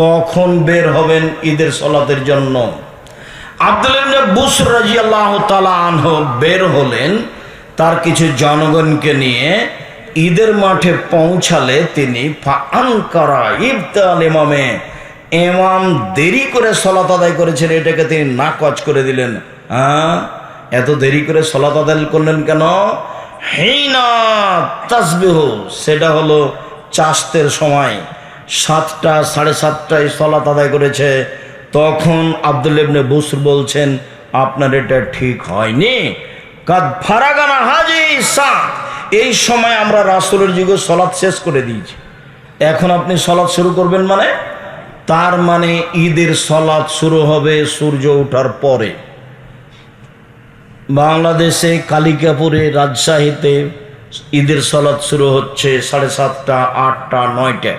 কখন বের হবেন ঈদের সলাতের জন্য। বের হলেন তার কিছু জনগণকে নিয়ে ঈদের মাঠে পৌঁছালে তিনি ইমাম দেরি করে সলাত আদায় করেছেন, এটাকে তিনি নাকচ করে দিলেন। হ্যাঁ? এত দেরি করে সলাত আদায় করলেন কেন? হেইনা তাসবিহ, সেটা হলো চাষতের সময়। সাতটা, সাড়ে সাতটায় সলাত আদায় করেছে। তখন আব্দুল ইবনে বসুর বলছেন, আপনার এটা ঠিক হয়নি। ফারাগানা হাজি এই সময় আমরা রাসূলের যুগে সলাৎ শেষ করে দিয়েছি। এখন আপনি সলাৎ শুরু করবেন মানে? তার মানে ঈদের সলাৎ শুরু হবে সূর্য ওঠার পরে। বাংলাদেশে কালিকাপুরে রাজশাহীতে ঈদের সলাৎ শুরু হচ্ছে সাড়ে সাতটা, আটটা, নয়টায়।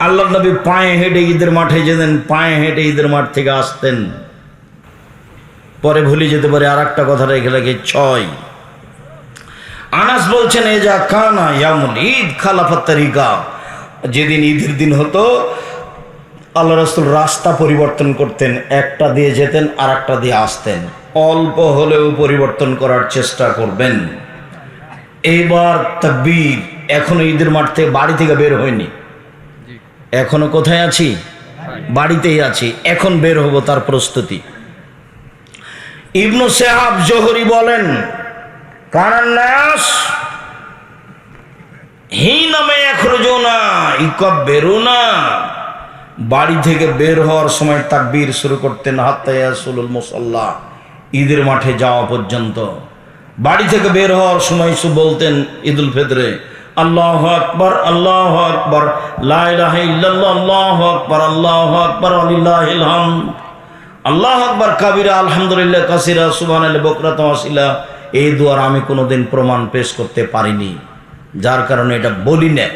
আল্লাহ নবী পায়ে হেঁটে ঈদের মাঠে যেতেন, পায়ে হেঁটে ঈদের মাঠ থেকে আসতেন। পরে ভুলে যেতে পারে আর একটা কথা রেখে রেখে, ছয়। আনাস বলছেন, এ যা কানা ইয়ামুন ঈদ খালাফাত তারিকা। যেদিন ঈদের দিন হতো, আল্লাহ রসুল রাস্তা পরিবর্তন করতেন, একটা দিয়ে যেতেন আর একটা দিয়ে আসতেন। অল্প হলেও পরিবর্তন করার চেষ্টা করবেন। এইবার তাকবীর এখনও ঈদের মাঠ থেকে বাড়ি থেকে বের হয়নি। এখনও কোথায় আছি? বাড়িতেই আছি। এখন বের হব তার প্রস্তুতি। ইবনু সেহাব জোহরি বলেন কানান্নাস হি নামে এখরো না ইকব বেরো না বাড়ি থেকে বের হওয়ার সময় তাকবীর শুরু করতেন হাত্তায়াসুলুল মুসাল্লা ঈদের মাঠে যাওয়া পর্যন্ত। বাড়ি থেকে বের হওয়ার সময় সু বলতেন ঈদুল ফিতরে, আল্লাহ আকবর আল্লাহ আকবর আল্লাহ আকবর আল্লাহ আকবর আলিল্লাহিল হামদ। আল্লাহ আকবর, কাবিরা, আলহামদুলিল্লাহ, কাসিরা সুবহান বকরা তাসিলা এই দুয়ার আমি কোনোদিন প্রমাণ পেশ করতে পারিনি। যার কারণে এটা বলি না।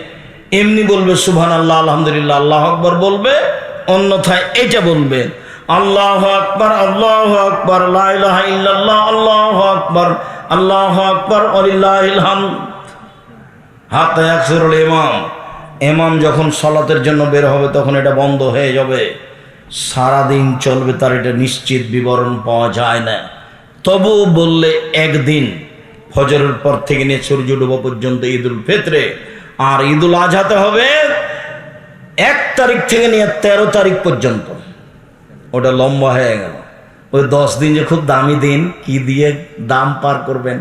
এমনি বলবে সুবহান আল্লাহ আলহামদুলিল্লাহ, আল্লাহ আকবর বলবে, অন্যথায় এটা বলবে। আল্লাহ আকবর আল্লাহ আকবর ইল্লাল্লাহ, আল্লাহ আকবর আল্লাহ আকবর আলিল্লাহিল হামদ। হাত একসরুল ইমাম। ইমাম যখন সলাতের জন্য বের হবে, তখন এটা বন্ধ হয়ে যাবে। সারাদিন চলবে তার, এটা নিশ্চিত বিবরণ পাওয়া যায় না। তবু বললে একদিন ফজরের পর থেকে নিয়ে সূর্য ডুবা পর্যন্ত ঈদুল ফেতরে, আর ঈদুল আজহাতে হবে এক তারিখ থেকে নিয়ে তেরো তারিখ পর্যন্ত। ওটা লম্বা হয়ে গেল। ওই দশ দিন যে খুব দামি দিন, কি দিয়ে দাম পার করবেন?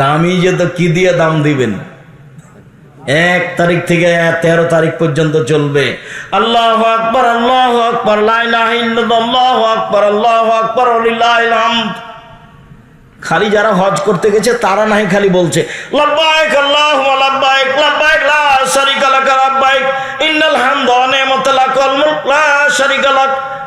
দামি যে তো কি দিয়ে দাম দিবেন? এক তারিখ থেকে তেরো তারিখ পর্যন্ত চলবে। আল্লাহ আকবর আল্লাহ আকবর আল্লাহ আকবর আল্লাহ আকবর খালি যারা হজ করতে গেছে, তারা নাই খালি বলছে, লাব্বাইক আল্লাহুম্মা, লাব্বাইক লাব্বাইক, লা শারিকা লাক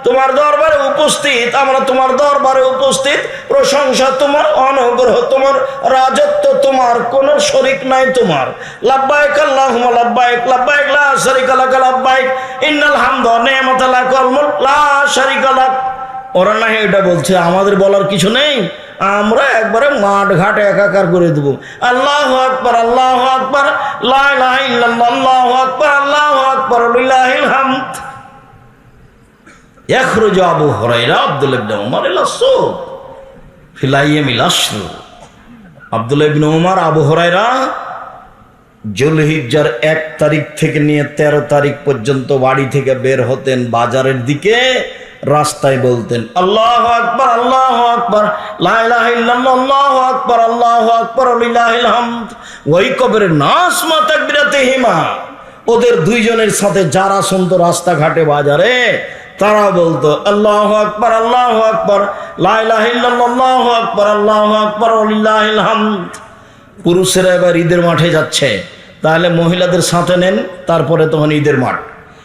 তোমার দরবারে উপস্থিত, আমরা তোমার দরবারে উপস্থিত। প্রশংসা তোমার, অনুগ্রহ তোমার, রাজত্ব তোমার, কোন শরিক নাই তোমার। লাভবাহিক আল্লাহ লাভবাহিক লাভবাহিক লা ইন্নাল হামদ ওয়া কলমুল্লা মুলক, লা ওরা না এটা বলছে, আমাদের বলার কিছু নেই, আমরা একবারে মাঠ ঘাট একাকার করে দেবো। আল্লাহ আকবর আল্লাহ আকবর আল্লাহ আকবর আল্লাহ আকবর হামদ। এখরোজ আবু হরাইরা আব্দুল ইবনে ওমর এলাসো ফিলাইয়ে মিলাসরু আব্দুল ইবনে ওমর আবু হরাইরা জুলহিজ্জার এক তারিখ থেকে নিয়ে ১৩ তারিখ পর্যন্ত বাড়ি থেকে বের হতেন বাজারের দিকে। রাস্তায় বলতেন, আল্লাহ আকবর আল্লাহ আকবর আল্লাহ আকবর আল্লাহ আকবর ওই কবের নাস মাতাক বিরাতে হিমা ওদের দুইজনের সাথে যারা শুনতো রাস্তাঘাটে বাজারে, তারা বলতো, আল্লাহ আকবর আল্লাহ আকবর লাহ আকবর, আল্লাহ আকবর পুরুষেরা এবার ঈদের মাঠে যাচ্ছে। তাহলে মহিলাদের সাথে নেন, তারপরে তখন ঈদের মাঠ।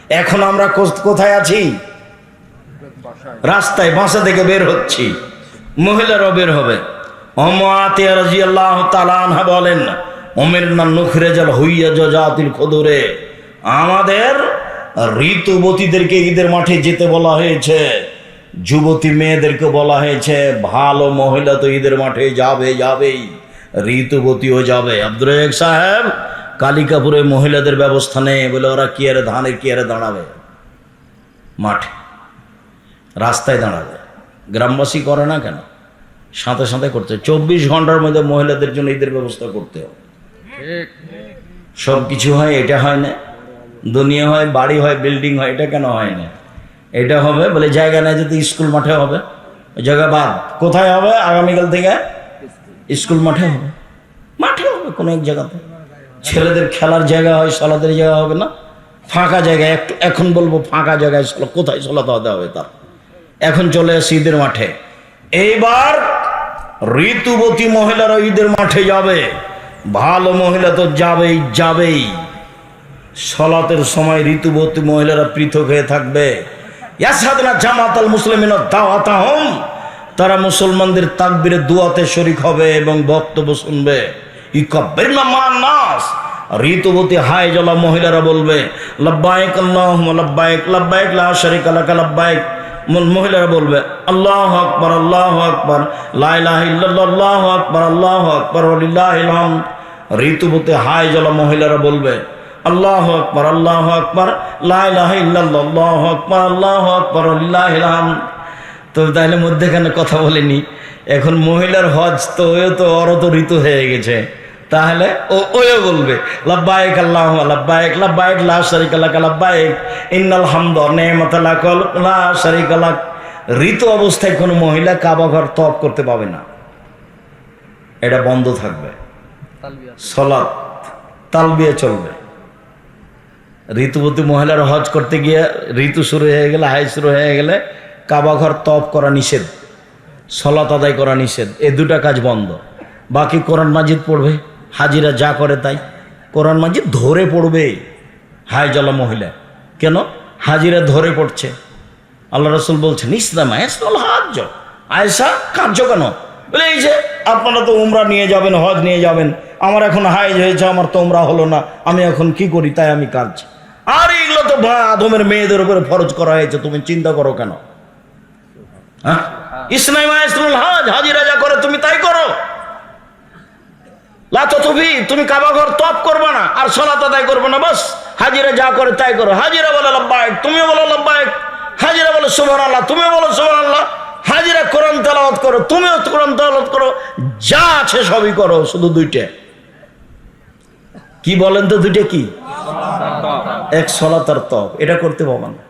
এখন আমরা কোথায় আছি? রাস্তায় বাসা থেকে বের হচ্ছি। মহিলারাও বের হবে। অমাতিয়া রাজি আল্লাহ তালানহা বলেন অমের না নুখরে জল হইয়া জাতিল খদরে। আমাদের ঋতুবতীদেরকে ঈদের মাঠে যেতে বলা হয়েছে। যুবতী মেয়েদেরকে বলা হয়েছে, ভালো মহিলা তো ঈদের মাঠে যাবে, যাবেই। ঋতুবতীও যাবে। আব্দুল সাহেব কালিকাপুরে মহিলাদের ব্যবস্থা নেই বলে ওরা কি আরে ধানের কি আরে দাঁড়াবে মাঠে। রাস্তায় দাঁড়াবে। গ্রামবাসী করে না কেন? সাথে সাথে করতে। চব্বিশ ঘণ্টার মধ্যে মহিলাদের জন্য ঈদের ব্যবস্থা করতে হবে। সব কিছু হয় এটা হয় না। দুনিয়া হয় বাড়ি হয় বিল্ডিং হয় এটা কেন হয় না? এটা হবে বলে জায়গা নেই যদি স্কুল মাঠে হবে। জায়গা বাদ। কোথায় হবে? আগামীকাল থেকে স্কুল মাঠে হবে। মাঠে হবে কোনো এক জায়গাতে। ছেলেদের খেলার জায়গা হয় সলাদের জায়গা হবে না। ফাঁকা জায়গায় একটু এখন বলব ফাঁকা জায়গায় স্কুল কোথায় সলাতে হতে হবে তার? এখন চলে আসে ঈদের মাঠে। এইবার ঋতুবতী মহিলারা ঈদের মাঠে যাবে। ভালো মহিলা তো যাবেই যাবেই। সলাতের সময় ঋতুবতী মহিলারা পৃথক হয়ে থাকবে। ইয়াসাদনা জামাতাল মুসলিমিন দাওয়াতাহম। তারা মুসলমানদের তাকবিরে দুয়াতে শরিক হবে এবং বক্তব্য শুনবে। না নাস ঋতুবতী হায় জলা মহিলারা বলবে লব্বাইক আল্লাহুম্মা লব্বাইক লব্বাইক লা শারিকা লাক লব্বাইক ম- মহিলারা বলবে, আল্লাহ আকবার আল্লাহ আকবার, লা ইলাহা ইল্লাল্লাহ, আল্লাহু আকবার আল্লাহু আকবার হামদ। ঋতুবতী হায় জলা মহিলারা বলবে, আল্লাহ আকবর আল্লাহ আকবর লাহ আল্লাহ আকবর আল্লাহ আকবর আল্লাহ তো তাহলে মধ্যেখানে কথা বলিনি, এখন মহিলার হজ তো তো, অরত ঋতু হয়ে গেছে। তাহলে ও ওয়ে বলবে লাব্বাইক আল্লাহ লাব্বাইক লাব্বাইক লা শারিক লাক লাব্বাইক ইন্নাল হামদ নেমাত লাক লা শারিক লাক। ঋতু অবস্থায় কোনো মহিলা কাবা ঘর তপ করতে পাবে না। এটা বন্ধ থাকবে। সলাৎ তালবিয়া চলবে। ঋতুবতী মহিলার হজ করতে গিয়ে ঋতু শুরু হয়ে গেলে হাই শুরু হয়ে গেলে কাবাঘর তপ করা নিষেধ। সলাত আদায় করা নিষেধ। এ দুটা কাজ বন্ধ। বাকি কোরআন মাজিদ পড়বে। হাজিরা যা করে তাই। কোরআন মাজিদ ধরে পড়বে। হাই জলা মহিলা। কেন? হাজিরা ধরে পড়ছে। আল্লাহ রসুল বলছেন, ইসলাম ইসলাম হাজ আয়সা কার্য কেন? বলে, এই যে, আপনারা তো উমরা নিয়ে যাবেন, হজ নিয়ে যাবেন। আমার এখন হাইজ হয়েছে, আমার তো উমরা হলো না। আমি এখন কি করি? তাই আমি কাজ আর এগুলো তো আদমের মেয়েদের উপরে ফরজ করা হয়েছে, তুমি চিন্তা করো কেন? হ্যাঁ? ইসলাম ইসলাম হাজ হাজিরা যা করে তুমি তাই করো। লাতবি তুমি কাবাঘর তপ করবে না, আর সলাত আদায় করবে না, বাস। হাজিরা যা করে তাই করো। হাজিরা বলে লব্বায়ক, তুমিও বলো লব্বায়ক। হাজিরা বলো সুবহান আল্লাহ তুমিও বলো সুবহান আল্লাহ হাজিরা কোরআন তেলাওয়াত করো, তুমিও কোরআন তেলাওয়াত করো। যা আছে সবই করো, শুধু দুইটা। কি বলেন তো দুইটা কি? এক সলাত আর তপ, এটা করতে পারবে না।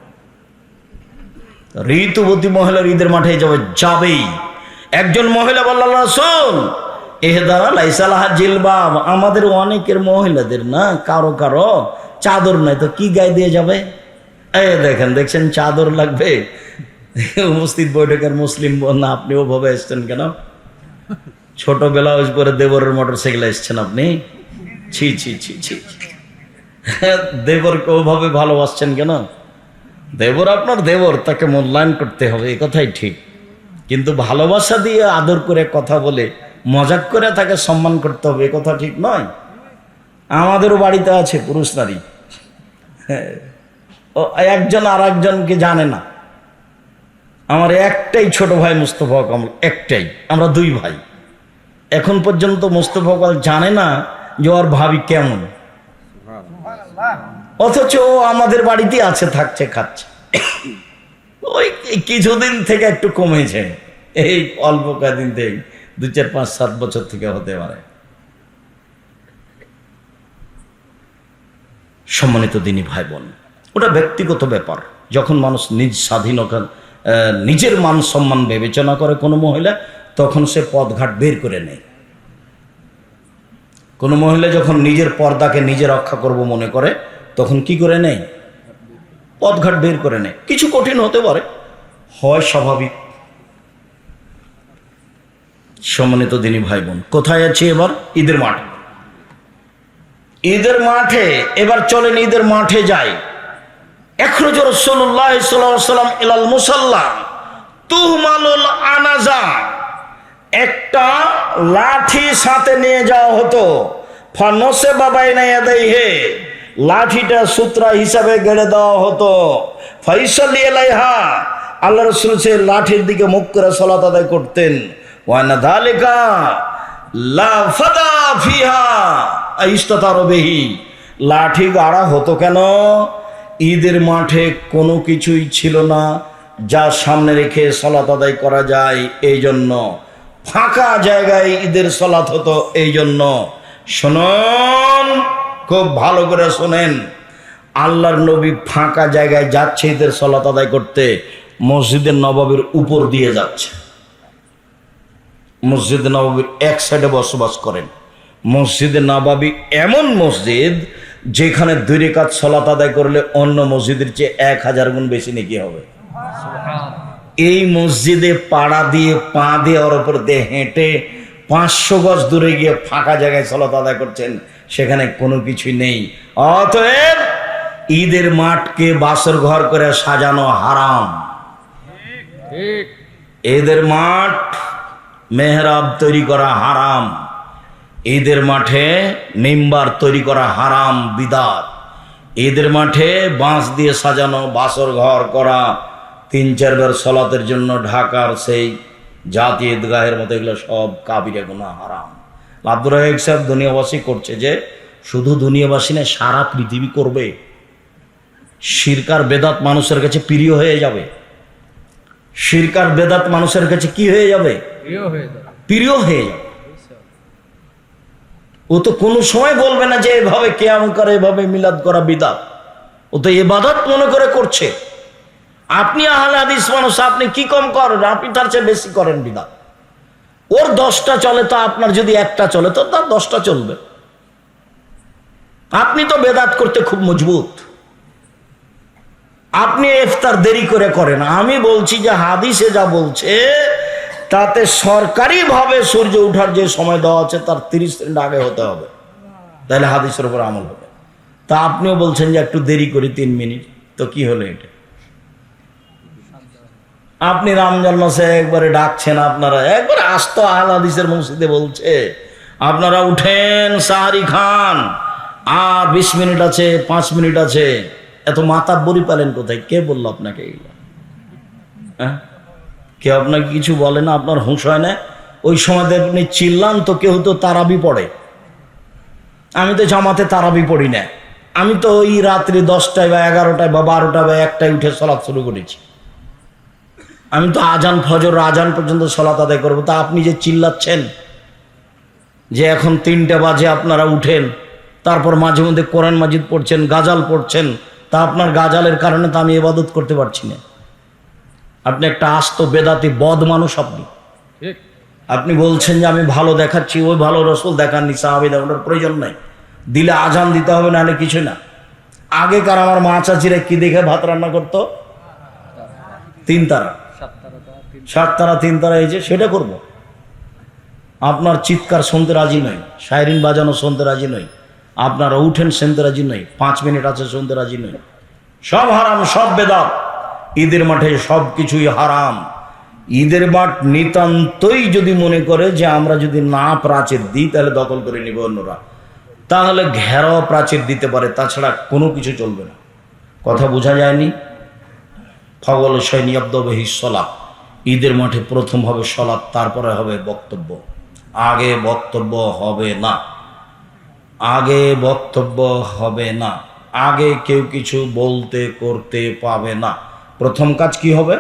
ঋতুবতী মহিলার ঈদের মাঠে যাবে যাবেই। একজন মহিলা বলল শোন এহেদারা লাইসালাহা জিলবাব। আমাদের অনেকের মহিলাদের না কারও কারও চাদর নাই, তো কি গায়ে দিয়ে যাবে? এ দেখেন, দেখছেন চাদর লাগবে? উপস্থিত বৈঠকের মুসলিম না আপনি ওভাবে এসছেন কেন? ছোট ব্লাউজ পরে দেবরের মোটর সাইকেলে এসছেন আপনি? ছি ছি ছি ছি। দেবরকে ওভাবে ভালোবাসছেন কেন? দেবর আপনার দেবর, তাকে মূল্যায়ন করতে হবে, এ কথাই ঠিক। কিন্তু ভালোবাসা দিয়ে আদর করে কথা বলে মজাক করে তাকে সম্মান করতে হবে কথা ঠিক নয়। আমাদেরও বাড়িতে আছে পুরুষ নারী। একজন আর একজনকে জানে না। আমার একটাই ছোট ভাই মুস্তফা কামাল, একটাই। আমরা দুই ভাই। এখন পর্যন্ত মুস্তফা কামাল জানে না যে ওর ভাবি কেমন। অথচ ও আমাদের বাড়িতে আছে, থাকছে, খাচ্ছে। ওই কিছুদিন থেকে একটু কমেছে, এই অল্প কদিন থেকে। দু চার পাঁচ সাত বছর থেকে হতে পারে। সম্মানিত দিনী ভাই বোন ওটা ব্যক্তিগত ব্যাপার। যখন মানুষ নিজ স্বাধীনতা নিজের মান সম্মান বিবেচনা করে কোনো মহিলা, তখন সে পদঘাট বের করে নেয়। কোনো মহিলা যখন নিজের পর্দাকে নিজে রক্ষা করব মনে করে, তখন কি করে নেয়? পদঘাট বের করে নেয়। কিছু কঠিন হতে পারে। হয় স্বাভাবিক সম্মানিত দিনী ভাই বোন কোথায় আছি এবার? ঈদের মাঠ। ঈদের মাঠে, এবার চলেন ঈদের মাঠে যাই। এখরজ রসল্লাহ সাল্লাম ইলাল মুসাল্লাম তুহমালুল আনাজা। একটা লাঠি সাথে নিয়ে যাওয়া হতো। ফানসে বাবাই নাই হে লাঠিটা সূত্রা হিসাবে গেড়ে দেওয়া হতো। ফৈসলি এলাইহা আল্লাহ রসুল সে লাঠির দিকে মুখ করে সলাত আদায় করতেন। ফিহা লাঠি গাড়া হতো কেন? ঈদের মাঠে কোনো কিছুই ছিল না, যা সামনে রেখে সলাত আদায় করা যায় এই জন্য ফাঁকা জায়গায় ঈদের সলাত হতো এই জন্য শুনুন, খুব ভালো করে শোনেন। আল্লাহর নবী ফাঁকা জায়গায় যাচ্ছে ঈদের সলাত আদায় করতে, মসজিদের নবাবের উপর দিয়ে যাচ্ছে। মসজিদ নবাবির এক সাইডে বসবাস করেন। মসজিদে নবাবি এমন মসজিদ যেখানে দুই রেখাত সলাত আদায় করলে অন্য মসজিদের চেয়ে এক হাজার গুণ বেশি নাকি হবে। এই মসজিদে পাড়া দিয়ে পা দিয়ে ওর ওপর দিয়ে হেঁটে পাঁচশো গজ দূরে গিয়ে ফাঁকা জায়গায় সলাত আদায় করছেন সেখানে কোনো কিছুই নেই। অতএব ঈদের মাঠকে বাসর ঘর করে সাজানো হারাম। ঈদের মাঠ মেহরাব তৈরি করা হারাম। ঈদের মাঠে মেম্বার তৈরি করা হারাম বিদাত। ঈদের মাঠে বাঁশ দিয়ে সাজানো বাসর ঘর করা, তিন চারবার সলাতের জন্য ঢাকার সেই জাতি ঈদগাহের মতো এগুলো সব কাবিরে গুণা হারাম। আব্দুর রাহেক সাহেব দুনিয়াবাসী করছে যে, শুধু দুনিয়াবাসী না সারা পৃথিবী করবে। শিরকার বেদাত মানুষের কাছে প্রিয় হয়ে যাবে। শিরকার বেদাত মানুষের কাছে কি হয়ে যাবে? প্রিয় হয়ে যাবে ও তো কোনো সময় বলবে না যে এভাবে কেয়াম করে, এভাবে মিলাদ করা বিদাত। ও তো এবাদত মনে করে করছে। আপনি আহলে হাদিস মানুষ, আপনি কি কম করেন? আপনি তার চেয়ে বেশি করেন বিদাত। ওর দশটা চলে তো আপনার যদি একটা চলে, তো তার দশটা চলবে। আপনি তো বেদাত করতে খুব মজবুত। আপনি ইফতার দেরি করে করেন। আমি বলছি যে হাদিসে যা বলছে তাতে সরকারিভাবে সূর্য ওঠার যে সময় দেওয়া আছে, তার তিরিশ মিনিট আগে হতে হবে। তাহলে হাদিসের উপর আমল হবে। তা আপনিও বলছেন যে একটু দেরি করি, তিন মিনিট। তো কি হলো এটা? আপনি রমজান মাসে একবারে ডাকছেন আপনারা। একবারে আস্ত আহল হাদিসের মসজিদে বলছে, আপনারা উঠেন সাহারি খান। আর বিশ মিনিট আছে, পাঁচ মিনিট আছে। এত মাথা বড়ি পালেন কোথায়? কে বলল আপনাকে এগুলো হ্যাঁ? কেউ আপনাকে কিছু বলে না, আপনার হুঁশ হয় না। ওই সময় আপনি চিল্লান তো কেউ তো তারাবি পড়ে। আমি তো জামাতে তারাবি পড়ি না। আমি তো ওই রাত্রি দশটায় বা এগারোটায় বা বারোটায় বা একটায় উঠে সলাৎ শুরু করেছি। আমি তো আজান ফজর, আজান পর্যন্ত সলাত আদায় করব। তা আপনি যে চিল্লাচ্ছেন, যে এখন তিনটা বাজে আপনারা উঠেন, তারপর মাঝে মধ্যে কোরআন মাজিদ পড়ছেন, গাজাল পড়ছেন, তা আপনার গাজালের কারণে তো আমি এবাদত করতে পারছি না। আপনি একটা আস্ত বেদাতি বদ মানুষ আপনি। আপনি বলছেন যে আমি ভালো দেখাচ্ছি ওই ভালো রসুল দেখাননি সাহাবি দেখানোর প্রয়োজন নাই। দিলে আজান দিতে হবে না হলে কিছু না। আগেকার আমার মা চাচিরা কি দেখে ভাত রান্না করতো? তিন তারা। সাত তারা তিন তারা এই যে সেটা করব। আপনার চিৎকার শুনতে রাজি নই সাইরিন বাজানো শুনতে রাজি নই আপনারা উঠেন শুনতে রাজি নই পাঁচ মিনিট আছে শুনতে রাজি নই। সব হারাম সব বেদাত। ঈদের মাঠে সব কিছুই হারাম। ঈদের মাঠ নিতান্তই যদি মনে করে যে আমরা যদি না প্রাচীর দিই, তাহলে দখল করে নিবে অন্যরা। তাহলে ঘেরাও প্রাচীর দিতে পারে, তাছাড়া কোনো কিছু চলবে না। কথা বোঝা যায়নি? ফগল সৈনিয়ব্দবহি সলাপ ঈদের মাঠে প্রথম হবে সলাপ তারপরে হবে বক্তব্য। আগে বক্তব্য হবে না। আগে বক্তব্য হবে না। আগে কেউ কিছু বলতে, করতে পাবে না। প্রথম কাজ কি হবে?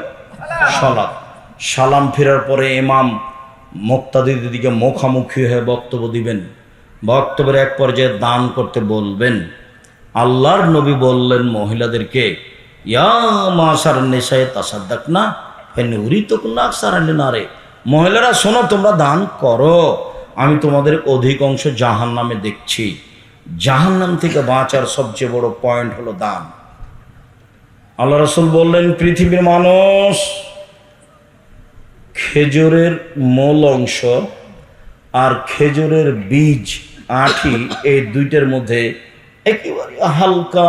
সলাপ সালাম। ফেরার পরে ইমাম মুক্তাদিদের দিকে মুখামুখি হয়ে বক্তব্য দিবেন। বক্তব্যের এক পর্যায়ে দান করতে বলবেন। আল্লাহর নবী বললেন মহিলাদেরকে ইয়া মাসার নেশায় তাসাদ্দাক না ফেনুরি তো না সারালে রে মহিলারা শোনো তোমরা দান করো। আমি তোমাদের অধিকাংশ জাহান নামে দেখছি। জাহান নাম থেকে বাঁচার সবচেয়ে বড় পয়েন্ট হলো দান। আল্লাহ রসুল বললেন, পৃথিবীর মানুষ খেজুরের মূল অংশ আর খেজুরের বীজ, আঠি এই দুইটার মধ্যে একেবারে হালকা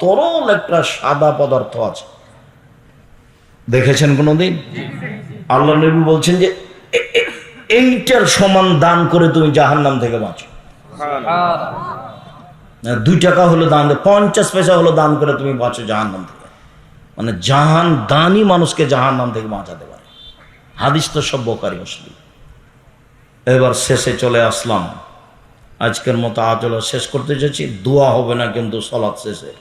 তরল একটা সাদা পদার্থ আছে। দেখেছেন কোনোদিন? আল্লাহ নবী বলছেন যে এইটার সমান দান করে তুমি জাহান্নাম থেকে বাঁচো। দুই টাকা হলো দান পঞ্চাশ পয়সা হলো দান করে তুমি বাঁচো জাহান নাম থেকে। মানে জাহান দানই মানুষকে জাহান্নাম থেকে বাঁচাতে পারে। হাদিস তো সব বোকারি মুসলিম। এবার শেষে চলে আসলাম। আজকের মতো আজলা শেষ করতে চাইছি দোয়া হবে না কিন্তু সলাৎ শেষে।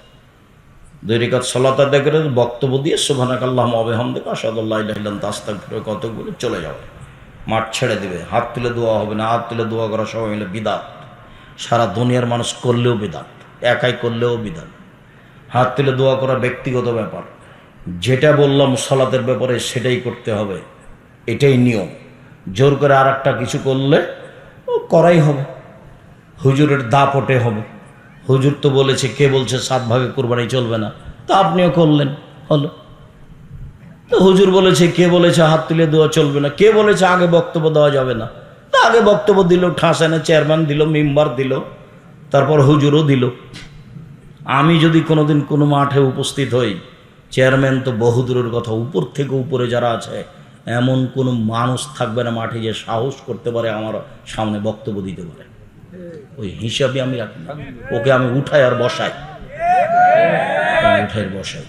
দুই রেখাত সলাত করে বক্তব্য দিয়ে সুভানাক আল্লাহ আবেহামদেক আসাদুল্লাহ তাস্তাক ফিরে কতগুলো চলে যাবে। মাঠ ছেড়ে দিবে। হাত তুলে দোয়া হবে না। হাত তুলে দোয়া করা সবাই মিলে বিদাত। সারা দুনিয়ার মানুষ করলেও বিদাত একাই করলেও বিধান। হাত তুলে দোয়া করা ব্যক্তিগত ব্যাপার। যেটা বললাম সলাতের ব্যাপারে সেটাই করতে হবে। এটাই নিয়ম। জোর করে আর একটা কিছু করলে করাই হবে। হুজুরের দাপটে হবে। হুজুর তো বলেছে, কে বলছে সাত ভাগে কোরবানি চলবে না। তা আপনিও করলেন। হলো। তো হুজুর বলেছে, কে বলেছে হাত তুলে দেওয়া চলবে না? কে বলেছে আগে বক্তব্য দেওয়া যাবে না? আগে বক্তব্য দিল ঠাসানে চেয়ারম্যান দিল মেম্বার দিল, তারপর হুজুরও দিল। আমি যদি কোনোদিন কোনো মাঠে উপস্থিত হই চেয়ারম্যান তো বহুদূরের কথা, উপর থেকে উপরে যারা আছে, এমন কোনো মানুষ থাকবে না মাঠে যে সাহস করতে পারে, আমার সামনে বক্তব্য দিতে পারে। ওই হিসাবে আমি ওকে আমি উঠাই আর বসাই। উঠাই বসাই।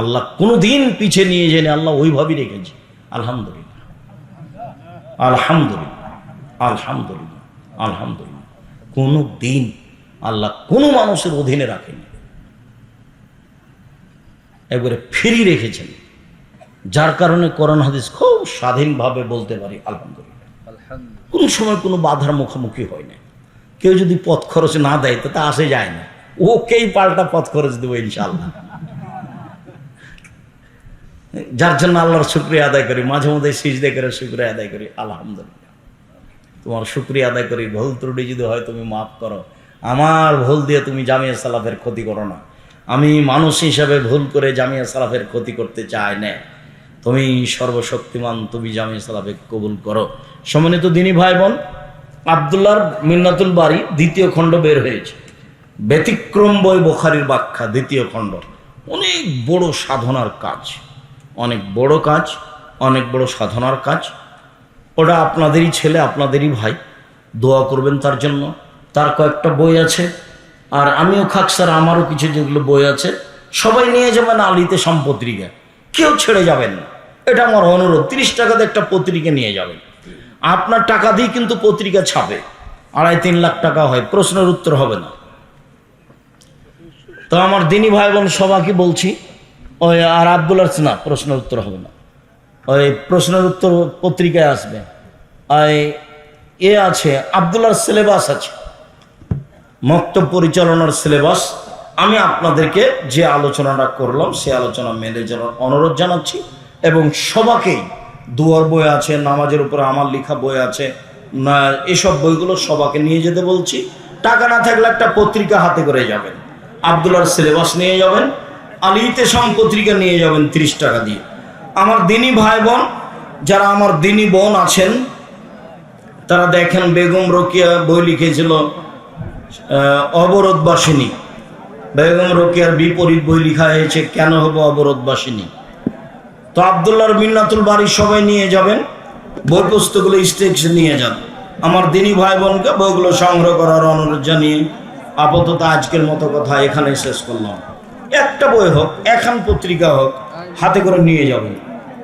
আল্লাহ কোনো দিন পিছিয়ে নিয়ে যায়নি আল্লাহ ওইভাবেই রেখেছে। আলহামদুলিল্লাহ। আলহামদুলিল্লাহ। আলহামদুলিল্লাহ আলহামদুলিল্লাহ। কোনো দিন আল্লাহ কোনো মানুষের অধীনে রাখেনি। একবারে ফ্রি রেখেছেন। যার কারণে করোনা হাদিস খুব স্বাধীনভাবে বলতে পারি আলহামদুলিল্লাহ। কোনো সময় কোনো বাধার মুখোমুখি হয় না কেউ যদি পথ খরচ না দেয় তো তা আসে যায় না। ওকেই পাল্টা পথ খরচ দেবো ইনশাল্লাহ যার জন্য আল্লাহর শুক্রিয়া আদায় করি মাঝে মধ্যে সিজদে করে শুক্রিয়া আদায় করি আলহামদুলিল্লাহ। তোমার শুক্রিয়া আদায় করি, ভুল ত্রুটি যদি হয় তুমি মাফ করো। আমার ভুল দিয়ে তুমি জামিয়া সালাফের ক্ষতি করো না। আমি মানুষ হিসাবে ভুল করে জামিয়া সালাফের ক্ষতি করতে চাই না। তুমি সর্বশক্তিমান, তুমি জামিয়া সালাফে কবুল করো। সম্মানিত দিনী ভাই বোন আবদুল্লাহর মিন্নাতুল বাড়ি দ্বিতীয় খণ্ড বের হয়েছে। ব্যতিক্রম বই বোখারির ব্যাখ্যা, দ্বিতীয় খণ্ড। অনেক বড় সাধনার কাজ, অনেক বড় কাজ, অনেক বড় সাধনার কাজ। ওটা আপনাদেরই ছেলে, আপনাদেরই ভাই। দোয়া করবেন তার জন্য। তার কয়েকটা বই আছে। আর আমিও খাক স্যার, আমারও কিছু যেগুলো বই আছে। সবাই নিয়ে যাবেন, আলিতে সম্পত্রিকা কেউ ছেড়ে যাবেন না। এটা আমার অনুরোধ। তিরিশ টাকাতে একটা পত্রিকা নিয়ে যাবেন। আপনার টাকা দিয়ে কিন্তু পত্রিকা ছাপে। আড়াই তিন লাখ টাকা হয়। প্রশ্নের উত্তর হবে না। তো আমার দিনী ভাই বোন সবাইকে বলছি, ওই আর আব্দুল না, প্রশ্নের উত্তর হবে না। ওই প্রশ্নের উত্তর পত্রিকায় আসবে। এ আছে আবদুল্লার সিলেবাস আছে। মক্ত পরিচালনার সিলেবাস আমি আপনাদেরকে যে আলোচনাটা করলাম, সে আলোচনা মেনে যাওয়ার অনুরোধ জানাচ্ছি। এবং সবাকেই দুয়ার বই আছে, নামাজের উপরে আমার লেখা বই আছে এসব বইগুলো সবাকে নিয়ে যেতে বলছি। টাকা না থাকলে একটা পত্রিকা হাতে করে যাবেন। আবদুল্লার সিলেবাস নিয়ে যাবেন। আলিতে সম পত্রিকা নিয়ে যাবেন ত্রিশ টাকা দিয়ে। আমার দিনী ভাই বোন, যারা আমার দিনী বোন আছেন, তারা দেখেন বেগম রোকিয়া বই লিখেছিল অবরোধবাসিনী। বেগম রোকিয়ার বিপরীত বই লেখা হয়েছে, কেন হব অবরোধবাসিনী? তো আবদুল্লাহর মিন্নাতুল বাড়ির সবাই নিয়ে যাবেন, বই পুস্তকগুলো স্টেক্স নিয়ে যান। আমার দিনী ভাই বোনকে বইগুলো সংগ্রহ করার অনুরোধ জানিয়ে আপাতত আজকের মতো কথা এখানে শেষ করলাম। একটা বই হোক, এখান পত্রিকা হোক, হাতে করে নিয়ে যাবেন।